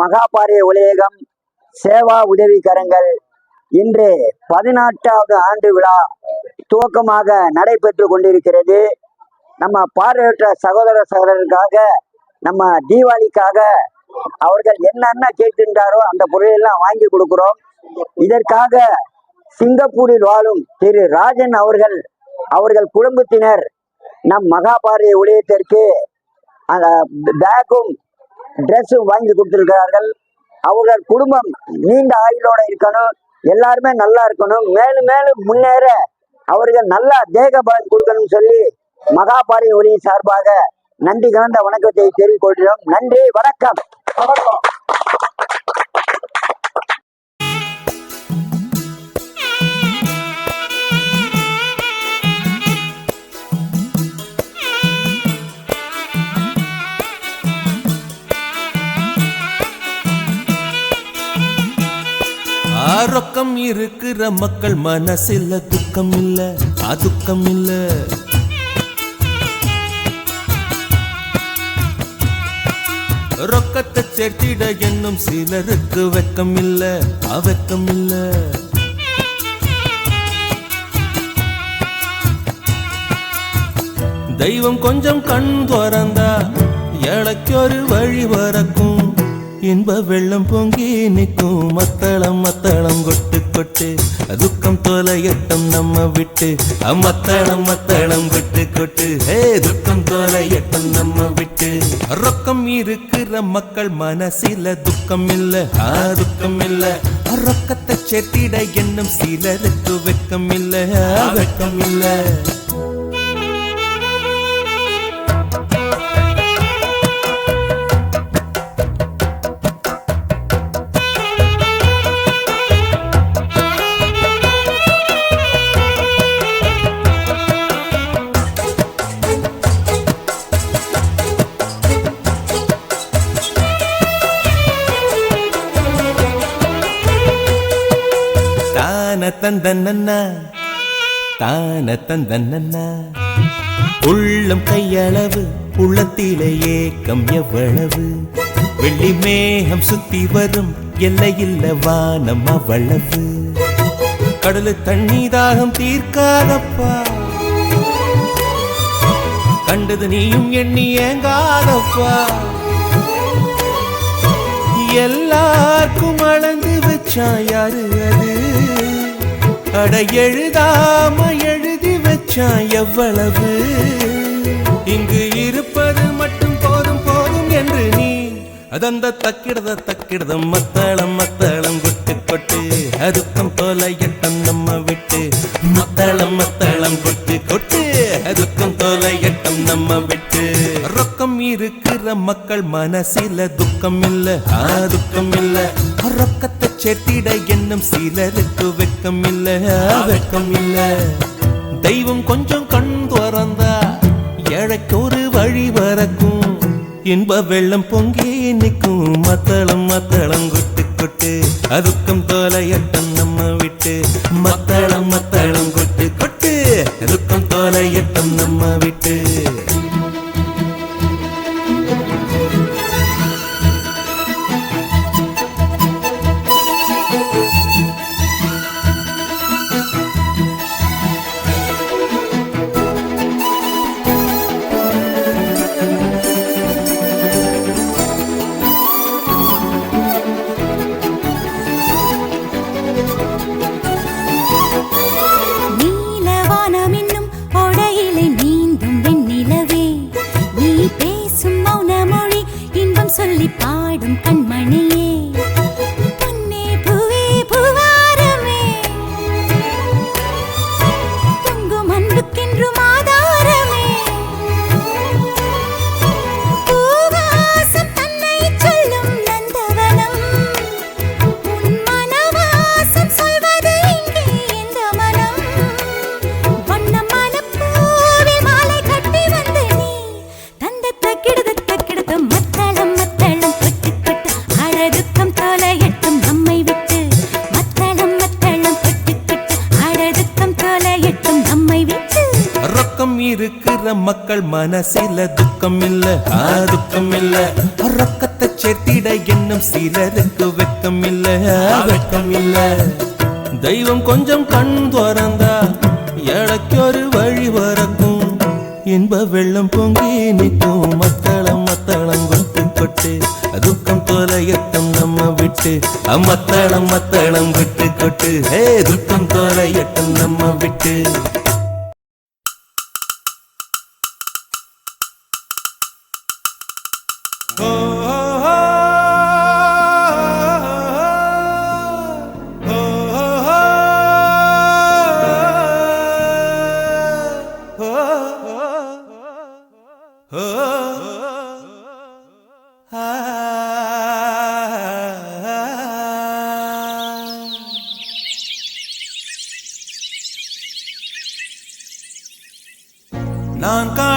மகாபாரிய உலகம் சேவா உதவிக்கரங்கள். இன்று பதினெட்டாவது ஆண்டு விழா துவக்கமாக நடைபெற்று கொண்டிருக்கிறது. நம்ம பார்வையற்ற சகோதர சகோதரருக்காக நம்ம தீபாவளிக்காக அவர்கள் என்னென்ன கேட்கின்றாரோ அந்த பொருளெல்லாம் வாங்கி கொடுக்கிறோம். இதற்காக சிங்கப்பூரில் வாழும் திரு ராஜன் அவர்கள் அவர்கள் குடும்பத்தினர் நம் மகாபாரிய உலகத்திற்கு அந்த பேக்கும் ட்ரெஸ்ஸும் வாங்கி கொடுத்திருக்கிறார்கள். அவர்கள் குடும்பம் நீண்ட ஆயுளோட இருக்கணும். எல்லாருமே நல்லா இருக்கணும். மேலும் மேலும் முன்னேற அவர்கள் நல்ல தேக பலன் கொடுக்கணும்னு சொல்லி மகாபாரி ஒளியின் சார்பாக நன்றி கலந்த வணக்கத்தை தெரிவிக்கொள்கிறோம் கொள்கிறோம். நன்றி வணக்கம். ஆரோக்கம் இருக்கிற மக்கள் மனசில் துக்கம் இல்ல அதுக்கம் இல்ல. ரொக்கத்தை சேர்த்திட என்னும் சிலருக்கு வெக்கம் இல்ல அவக்கம் இல்ல. தெய்வம் கொஞ்சம் கண் துறந்தா எனக்கு ஒரு வழி வரக்கும் இன்ப வெள்ளம் பொங்கி நிற்கும். மத்தளம் மத்தளம் கொட்டு கொட்டு. துக்கம் தோலையட்டம் நம்ம விட்டு. அம்மத்தளம் மத்தளம் கொட்டு கொட்டு. ஹே துக்கம் தோலையட்டம் நம்ம விட்டு. ரொக்கம் இருக்கிற மக்கள் மனசில துக்கம் இல்ல. ஆ துக்கம் இல்ல. ரொக்கத்தை செத்திட என்னும் சிலருக்கு வெக்கம் இல்ல. வெக்கம் இல்லை. தான தந்தன்னா தான தந்தன்னா உள்ளம் கையளவு உள்ளத்திலே ஏக்கம் எவ்வளவு? வெள்ளி மேகம் சுத்தி வரும் எல்லையில்ல வானம் அவ்வளவு. கடலு தண்ணி தாகம் தீர்க்காதப்பா. கண்டது நீயும் எண்ணி ஏங்காதப்பா. எல்லாருக்கும் அளந்து வச்சான் யாரு அது? அட எழுதாம எழுதி வச்சான் எவ்வளவு? இங்கு இருப்பது மட்டும் போதும் போதும் என்று நீ. அதந்த தக்கிடத தக்கிடதம் மத்தளம் மத்தளம் கொட்டு கொட்டு. அதுக்கம் எட்டம் நம்ம விட்டு. மத்தளம் மத்தளம் கொட்டு கொட்டு. அதுக்கம் எட்டம் நம்ம விட்டு. இருக்கிற மக்கள் மனசில துக்கம் இல்ல ஆ துக்கம் இல்ல ரொக்கத்தை சேர்த்திட என்னும் சிலருக்கு வெக்கம் இல்ல ஆ, வெக்கம் இல்ல தெய்வம் கொஞ்சம் கண் துறந்தா ஏழைக்கு ஒரு வழி வரக்கும் இன்ப வெள்ளம் பொங்கி நிற்கும் மத்தளம் மத்தளம் கொட்டு கொட்டு. அதுக்கம் தோலையட்டம் நம்ம விட்டு மத்தளம் மத்தளம் கொட்டு கொட்டு. அதுக்கம் தோலையட்டம் நம்ம விட்டு. தலையிட்டும் நம்மை விட்டு. ரொக்கம் இருக்கிற மக்கள் மனசில துக்கம் இல்ல துக்கம் இல்ல ரொக்கத்தை சேர்த்திட என்னும் சிலருக்கு வெக்கம் இல்ல வெக்கம் இல்ல தெய்வம் கொஞ்சம் கண் துறந்தா எனக்கு ஒரு வழி வரக்கும் இன்ப வெள்ளம் பொங்கி நிற்கும் மக்கள் தொலையட்டும் நம்ம விட்டு அம்மத்தளம் மத்தளம் விட்டு கொட்டு. ஹே துக்கம் தொலையட்டும் நம்ம விட்டு. 难解。